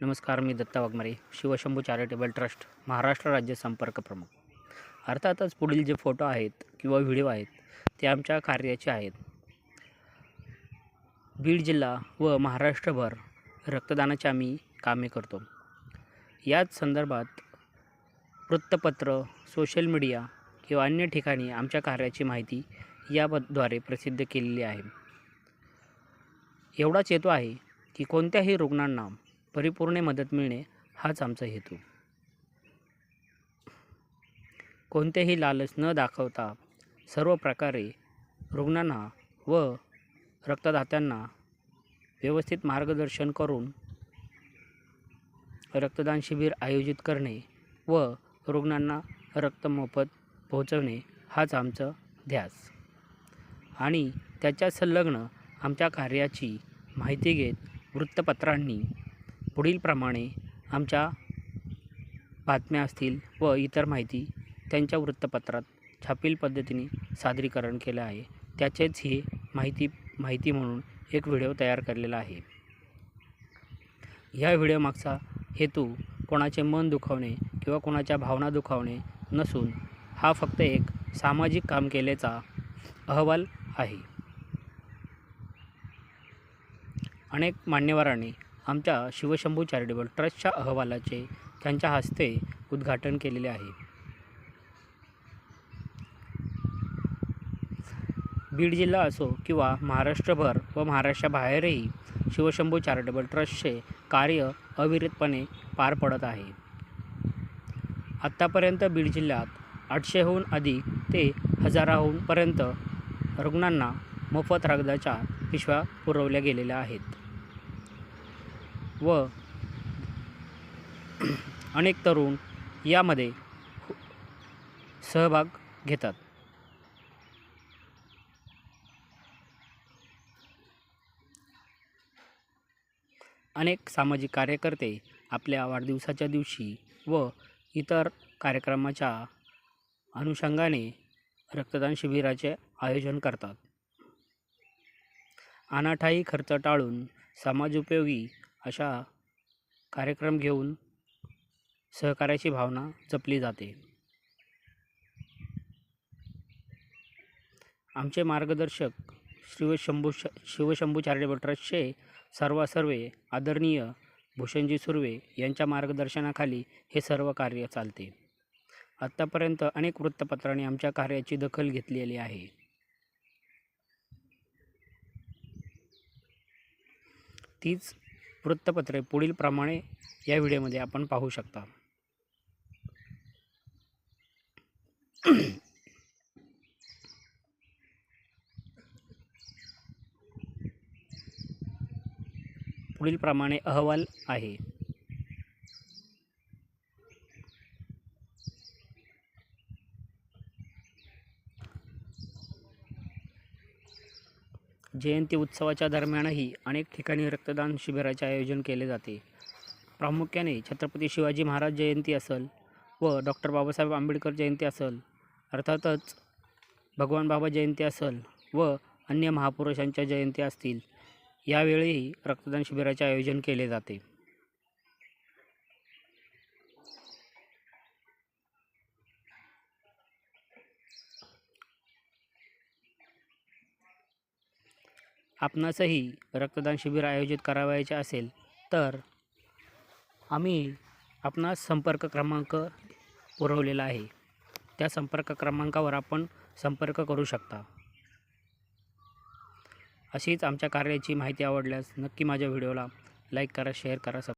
नमस्कार मी Datta Waghmare Shivshambhu charitable trust Maharashtra राज्य संपर्क प्रमुख. अर्थातच पुढील जे फोटो आहेत किंवा व्हिडिओ आहेत ते आमच्या कार्याचे आहेत. बीड जिल्हा व महाराष्ट्रभर रक्तदानाची आम्ही कामे करतो. याच संदर्भात वृत्तपत्र सोशल मीडिया किंवा अन्य ठिकाणी आमच्या कार्याची माहिती याद्वारे प्रसिद्ध केलेली आहे. एवढाच हेतू आहे की कोणत्याही रुग्णांना परिपूर्ण मदत मिळणे हाच आमचा हेतू. कोणतेही लालच न दाखवता सर्व प्रकारे रुग्णांना व रक्तदात्यांना व्यवस्थित मार्गदर्शन करून रक्तदान शिबिर आयोजित करणे व रुग्णांना रक्त मोफत पोहोचवणे हाच आमचं ध्यास. आणि त्याच्या संलग्न आमच्या कार्याची माहिती घेत वृत्तपत्रांनी पुढीलप्रमाणे आमच्या बातम्या असतील व इतर माहिती त्यांच्या वृत्तपत्रात छापील पद्धतीने सादरीकरण केलं आहे. त्याचेच ही माहिती माहिती म्हणून एक व्हिडिओ तयार केलेला आहे. ह्या व्हिडिओमागचा हेतू कोणाचे मन दुखावणे किंवा कोणाच्या भावना दुखावणे नसून हा फक्त एक सामाजिक काम केल्याचा अहवाल आहे. अनेक मान्यवरांनी आमच्या शिवशंभू चॅरिटेबल ट्रस्टच्या अहवालाचे त्यांच्या हस्ते उद्घाटन केलेले आहे. बीड जिल्हा असो किंवा महाराष्ट्रभर व महाराष्ट्राबाहेरही शिवशंभू चॅरिटेबल ट्रस्टचे कार्य अविरतपणे पार पडत आहे. आत्तापर्यंत बीड जिल्ह्यात आठशेहून अधिक ते हजाराहून पर्यंत रुग्णांना मोफत रक्ताच्या पिशव्या पुरवल्या गेलेल्या आहेत. व अनेक तरुण यामध्ये सहभाग घेतात. अनेक सामाजिक कार्यकर्ते आपल्या वाढदिवसाच्या दिवशी व इतर कार्यक्रमाच्या अनुषंगाने रक्तदान शिबिराचे आयोजन करतात. अनाठाई खर्च टाळून समाजोपयोगी अशा कार्यक्रम घेऊन सहकार्याची भावना जपली जाते. आमचे मार्गदर्शक शिवशंभू श शिवशंभू चॅरिटेबल ट्रस्टचे सर्वासर्वे आदरणीय भूषणजी सुर्वे यांच्या मार्गदर्शनाखाली हे सर्व कार्य चालते. आत्तापर्यंत अनेक वृत्तपत्रांनी आमच्या कार्याची दखल घेतलेली आहे. तीच वृत्तपत्रे पुढील प्रमाणे या व्हिडिओमध्ये आपण पाहू शकता. पुढील प्रमाणे अहवाल आहे. जयंती उत्सवाच्या दरम्यानही अनेक ठिकाणी रक्तदान शिबिराचे आयोजन केले जाते. प्रामुख्याने छत्रपती शिवाजी महाराज जयंती असेल व डॉक्टर बाबासाहेब आंबेडकर जयंती असेल अर्थातच भगवान बाबा जयंती असेल व अन्य महापुरुषांच्या जयंती असतील यावेळीही रक्तदान शिबिराचे आयोजन केले जाते. आपणासही रक्तदान शिबिर आयोजित करावयाचे असेल तर आम्ही आपणास संपर्क क्रमांक पुरवलेला आहे. त्या संपर्क क्रमांकावर आपण संपर्क करू शकता. अशीच आमच्या कार्याची माहिती आवडल्यास नक्की माझ्या व्हिडिओला लाईक करा शेअर करा सब